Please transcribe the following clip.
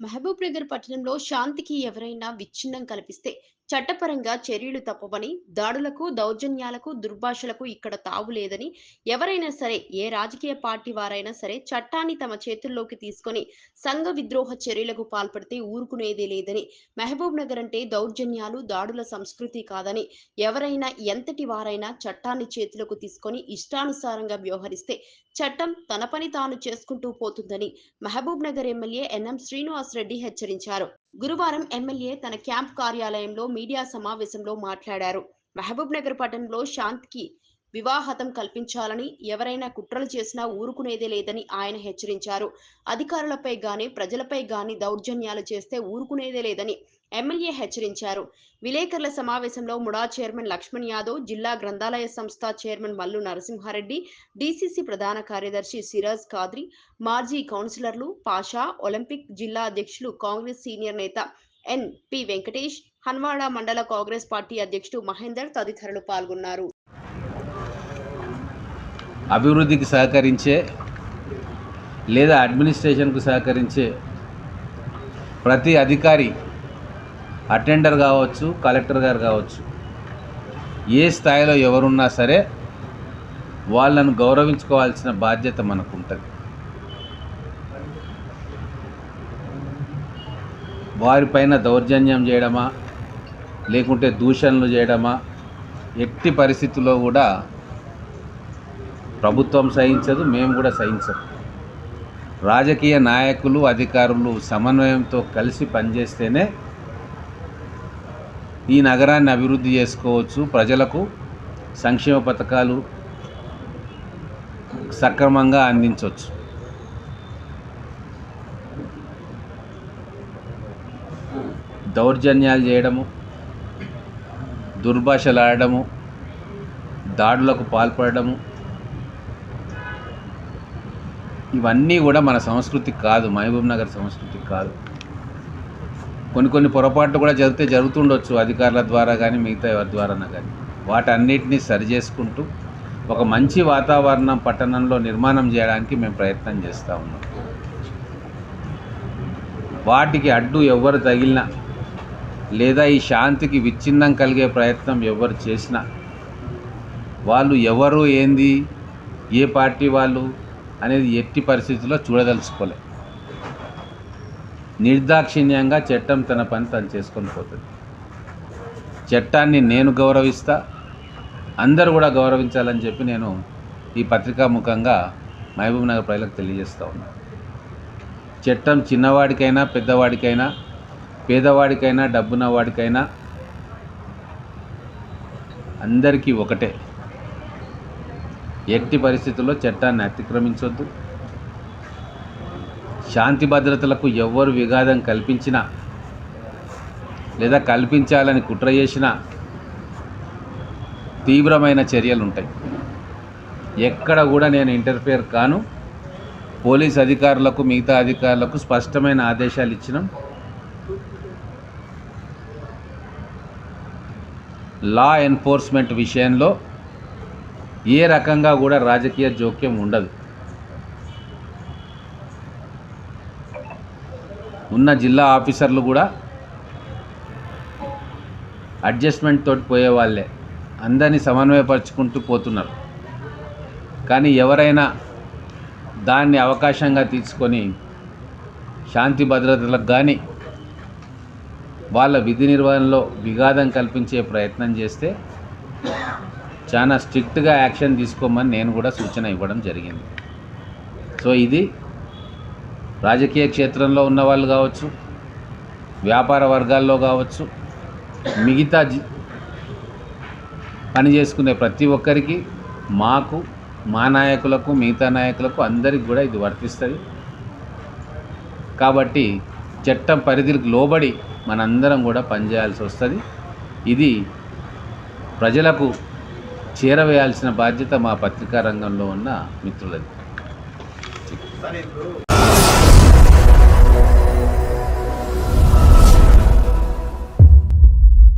మహబూబ్నగర్ పట్టణంలో శాంతికి ఎవరైనా విచ్ఛిన్నం కల్పిస్తే చట్టపరంగా చర్యలు తప్పవని దాడులకు దౌర్జన్యాలకు దుర్భాషలకు ఇక్కడ తావు లేదని ఎవరైనా సరే ఏ రాజకీయ పార్టీ వారైనా సరే చట్టాన్ని తమ చేతుల్లోకి తీసుకొని సంఘ విద్రోహ చర్యలకు పాల్పడితే ఊరుకునేదే లేదని మహబూబ్ నగర్ అంటే దౌర్జన్యాలు దాడుల సంస్కృతి కాదని ఎవరైనా ఎంతటి వారైనా చట్టాన్ని చేతులకు తీసుకొని ఇష్టానుసారంగా వ్యవహరిస్తే చట్టం తన పని తాను చేసుకుంటూ పోతుందని మహబూబ్ నగర్ ఎమ్మెల్యే ఎన్ఎం శ్రీనివాస్ రెడ్డి హెచ్చరించారు. గురువారం ఎమ్మెల్యే తన క్యాంప్ కార్యాలయంలో మీడియా సమావేశంలో మాట్లాడారు. మహబూబ్ నగర్ పట్టణంలో శాంతికి వివాహతం కల్పించాలని ఎవరైనా కుట్రలు చేసినా ఊరుకునేదే లేదని ఆయన హెచ్చరించారు. అధికారులపై గాని ప్రజలపై గాని దౌర్జన్యాలు చేస్తే ఊరుకునేదే లేదని ఎమ్మెల్యే హెచ్చరించారు. విలేకరుల సమావేశంలో ముడా చైర్మన్ లక్ష్మణ్ యాదవ్ జిల్లా గ్రంథాలయ సంస్థ చైర్మన్ మల్లు నరసింహారెడ్డి డీసీసీ ప్రధాన కార్యదర్శి సిరాజ్ ఖాద్రి మాజీ కౌన్సిలర్లు పాషా ఒలింపిక్ జిల్లా అధ్యక్షులు కాంగ్రెస్ సీనియర్ నేత ఎన్ పి వెంకటేష్ హన్వాడ మండల కాంగ్రెస్ పార్టీ అధ్యక్షుడు మహేందర్ తదితరులు పాల్గొన్నారు. అభివృద్ధికి సహకరించే లేదా అడ్మినిస్ట్రేషన్కు సహకరించే ప్రతి అధికారి అటెండర్ కావచ్చు కలెక్టర్ గారు కావచ్చు ఏ స్థాయిలో ఎవరున్నా సరే వాళ్ళను గౌరవించుకోవాల్సిన బాధ్యత మనకు ఉంటుంది వారిపైన దౌర్జన్యం చేయడమా లేకుంటే దూషణలు చేయడమా ఎట్టి పరిస్థితుల్లో కూడా ప్రభుత్వం సహించదు మేము కూడా సహించదు రాజకీయ నాయకులు అధికారులు సమన్వయంతో కలిసి పనిచేస్తేనే ఈ నగరాన్ని అభివృద్ధి చేసుకోవచ్చు. ప్రజలకు సంక్షేమ పథకాలు సక్రమంగా అందించవచ్చు. దౌర్జన్యాలు చేయడము దుర్భాషలాడము దాడులకు పాల్పడము ఇవన్నీ కూడా మన సంస్కృతి కాదు మహబూబ్ నగర్ సంస్కృతి కాదు. కొన్ని కొన్ని పొరపాట్లు కూడా జరిగితే జరుగుతుండొచ్చు అధికారుల ద్వారా కానీ మిగతా ఎవరి ద్వారా కానీ వాటన్నిటినీ సరిచేసుకుంటూ ఒక మంచి వాతావరణం పట్టణంలో నిర్మాణం చేయడానికి మేము ప్రయత్నం చేస్తూ ఉన్నాం. వాటికి అడ్డు ఎవరు తగిలినా లేదా ఈ శాంతికి విచ్ఛిన్నం కలిగే ప్రయత్నం ఎవరు చేసినా వాళ్ళు ఎవరు ఏంది ఏ పార్టీ వాళ్ళు అనేది ఎట్టి పరిస్థితుల్లో చూడదలుచుకోలే. నిర్దాక్షిణ్యంగా చట్టం తన పని తను చేసుకొని పోతుంది. చట్టాన్ని నేను గౌరవిస్తా అందరూ కూడా గౌరవించాలని చెప్పి నేను ఈ పత్రికా ముఖంగా మహబూబ్ నగర్ ప్రజలకు తెలియజేస్తూ ఉన్నాను చట్టం చిన్నవాడికైనా పెద్దవాడికైనా పేదవాడికైనా డబ్బున్న వాడికైనా అందరికీ ఒకటే. ఎట్టి పరిస్థితుల్లో చట్టాన్ని అతిక్రమించొద్దు. శాంతి భద్రతలకు ఎవ్వరు విఘాతం కల్పించినా లేదా కల్పించాలని కుట్ర చేసినా తీవ్రమైన చర్యలు ఉంటాయి ఎక్కడ కూడా నేను ఇంటర్ఫియర్ కాను. పోలీస్ అధికారులకు మిగతా అధికారులకు స్పష్టమైన ఆదేశాలు ఇచ్చినాం. లా ఎన్ఫోర్స్మెంట్ విషయంలో ఏ రకంగా కూడా రాజకీయ జోక్యం ఉండదు. ఉన్న జిల్లా ఆఫీసర్లు కూడా అడ్జస్ట్మెంట్ తోటి పోయేవాళ్ళే అందరినీ సమన్వయపరుచుకుంటూ పోతున్నారు. కానీ ఎవరైనా దాన్ని అవకాశంగా తీసుకొని శాంతి భద్రతలకు కానీ వాళ్ళ విధి నిర్వహణలో విఘాదం కల్పించే ప్రయత్నం చేస్తే చాలా స్ట్రిక్ట్గా యాక్షన్ తీసుకోమని నేను కూడా సూచన ఇవ్వడం జరిగింది. సో ఇది రాజకీయ క్షేత్రంలో ఉన్న వాళ్ళు కావచ్చు వ్యాపార వర్గాల్లో కావచ్చు మిగతా జి పని చేసుకునే ప్రతి ఒక్కరికి మాకు మా నాయకులకు మిగతా నాయకులకు అందరికి కూడా ఇది వర్తిస్తుంది. కాబట్టి చట్టం పరిధికి లోబడి మనందరం కూడా పనిచేయాల్సి వస్తుంది. ఇది ప్రజలకు చేరవేయాల్సిన బాధ్యత మా పత్రికా రంగంలో ఉన్న మిత్రులది.